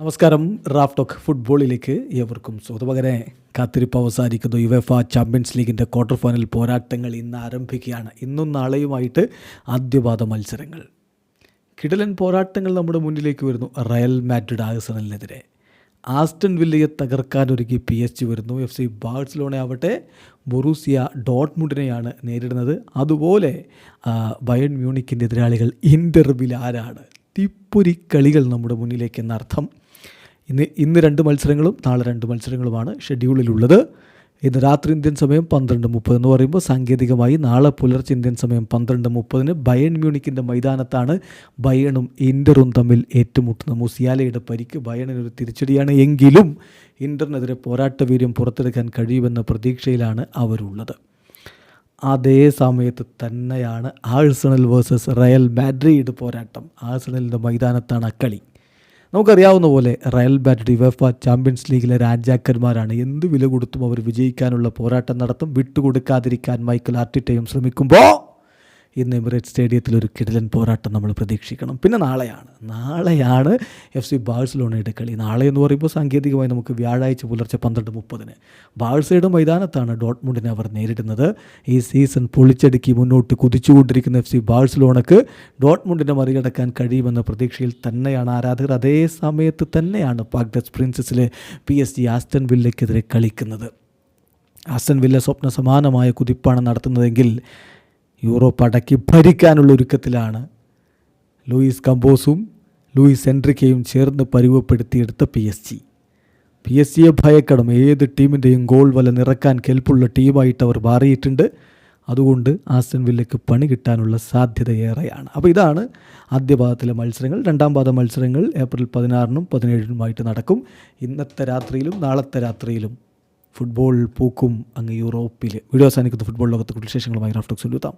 നമസ്കാരം Raf talk ഫുട്ബോളിലേക്ക് ഏവർക്കും സ്വതപകരെ കാത്തിരിപ്പ് അവസാനിക്കുന്നു. യുവഫ ചാമ്പ്യൻസ് ലീഗിന്റെ ക്വാർട്ടർ ഫൈനൽ പോരാട്ടങ്ങൾ ഇന്ന് ആരംഭിക്കുകയാണ്. ഇന്നും നാളെയുമായിട്ട് ആദ്യപാദ മത്സരങ്ങൾ. കിടലൻ പോരാട്ടങ്ങൾ നമ്മുടെ മുന്നിലേക്ക് വരുന്നു. റയൽ മാഡ്രിഡ് ആഴ്സണലിനെതിരെ. ആസ്റ്റൺ വില്ലയെ തകർക്കാനൊരുക്കി പി എസ് ജി വരുന്നു. എഫ് സി ബാഴ്സലോണ ആവട്ടെ ബൊറൂസിയ ഡോട്ട്മുണ്ടിനെയാണ് നേരിടുന്നത്. അതുപോലെ ബയൺ മ്യൂണിക്കിന്റെ എതിരാളികൾ ഇന്റർവിൽ ആരാണ്? തീപ്പൊരി കളികൾ നമ്മുടെ മുന്നിലേക്ക് എന്നർത്ഥം ഇന്ന് ഇന്ന് രണ്ട് മത്സരങ്ങളും നാളെ രണ്ട് മത്സരങ്ങളുമാണ് ഷെഡ്യൂളിലുള്ളത്. ഇന്ന് രാത്രി ഇന്ത്യൻ സമയം പന്ത്രണ്ട് മുപ്പത് എന്ന് പറയുമ്പോൾ സാങ്കേതികമായി നാളെ പുലർച്ചെ ഇന്ത്യൻ സമയം പന്ത്രണ്ട് മുപ്പതിന് ബയൺ മ്യൂണിക്കിന്റെ മൈതാനത്താണ് ബയണും ഇന്ററും തമ്മിൽ ഏറ്റുമുട്ടുന്നത് മുസിയാലയുടെ പരിക്ക്. ബയണിനൊരു തിരിച്ചടിയാണ് എങ്കിലും ഇന്ററിനെതിരെ പോരാട്ട വീര്യം പുറത്തെടുക്കാൻ കഴിയുമെന്ന പ്രതീക്ഷയിലാണ് അവരുള്ളത്. അതേ സമയത്ത് തന്നെയാണ് ആഴ്സണൽ വേഴ്സസ് റയൽ മാഡ്രിഡ് പോരാട്ടം. ആഴ്സണലിന്റെ മൈതാനത്താണ് കളി. നമുക്കറിയാവുന്ന പോലെ റയൽ മാഡ്രിഡ് വെഫ ചാമ്പ്യൻസ് ലീഗിലെ രാജാക്കന്മാരാണ് എന്ത് വില കൊടുത്തും അവർ വിജയിക്കാനുള്ള പോരാട്ടം നടത്തും. വിട്ടുകൊടുക്കാതിരിക്കാൻ മൈക്കൽ ആർട്ടിറ്റയും ശ്രമിക്കുമ്പോൾ ഇന്ന് എമിറേറ്റ് സ്റ്റേഡിയത്തിൽ ഒരു കിടലൻ പോരാട്ടം നമ്മൾ പ്രതീക്ഷിക്കണം. പിന്നെ നാളെയാണ്. നാളെയാണ് എഫ് സി ബാഴ്സലോണയുടെ കളി. നാളെ എന്ന് പറയുമ്പോൾ സാങ്കേതികമായി നമുക്ക് വ്യാഴാഴ്ച പുലർച്ചെ പന്ത്രണ്ട് മുപ്പതിന് ബാഴ്സയുടെ മൈതാനത്താണ് ഡോട്ട്മുണ്ടിനെ അവർ നേരിടുന്നത്. ഈ സീസൺ പൊളിച്ചടുക്കി മുന്നോട്ട് കുതിച്ചുകൊണ്ടിരിക്കുന്ന എഫ് സി ബാഴ്സലോണക്ക് ഡോട്ട്മുണ്ടിനെ മറികടക്കാൻ കഴിയുമെന്ന പ്രതീക്ഷയിൽ തന്നെയാണ് ആരാധകർ. അതേ സമയത്ത് തന്നെയാണ് പാക്ഡസ് പ്രിൻസസിലെ പി എസ് ജി ആസ്റ്റൺ വില്ലയ്ക്കെതിരെ കളിക്കുന്നത്. ആസ്റ്റൺ വില്ല സ്വപ്ന സമാനമായ കുതിപ്പാണ് നടത്തുന്നതെങ്കിൽ യൂറോപ്പ് അടക്കി ഭരിക്കാനുള്ള ഒരുക്കത്തിലാണ് ലൂയിസ് കമ്പോസും ലൂയിസ് എൻട്രിക്കയും ചേർന്ന് പരുവപ്പെടുത്തിയെടുത്ത P S G. P S ജിയെ ഭയക്കണം. ഏത് ടീമിന്റെയും ഗോൾ വല നിറക്കാൻ കെൽപ്പുള്ള ടീമായിട്ട് അവർ മാറിയിട്ടുണ്ട്. അതുകൊണ്ട് ആസ്റ്റൻ വില്ലയ്ക്ക് പണി കിട്ടാനുള്ള സാധ്യത ഏറെയാണ്. അപ്പോൾ ഇതാണ് ആദ്യ പാദത്തിലെ മത്സരങ്ങൾ. രണ്ടാം പാദ മത്സരങ്ങൾ ഏപ്രിൽ പതിനാറിനും പതിനേഴിനുമായിട്ട് നടക്കും. ഇന്നത്തെ രാത്രിയിലും നാളത്തെ രാത്രിയിലും ഫുട്ബോൾ പൂക്കും അങ്ങ് യൂറോപ്പിൽ വീഡിയോ അവസാനിക്കുന്ന. ഫുട്ബോൾ ലോകത്തെ കുറിച്ച് വിശേഷങ്ങളുമായി റാഫ്റ്റോക്സ് എഴുതാം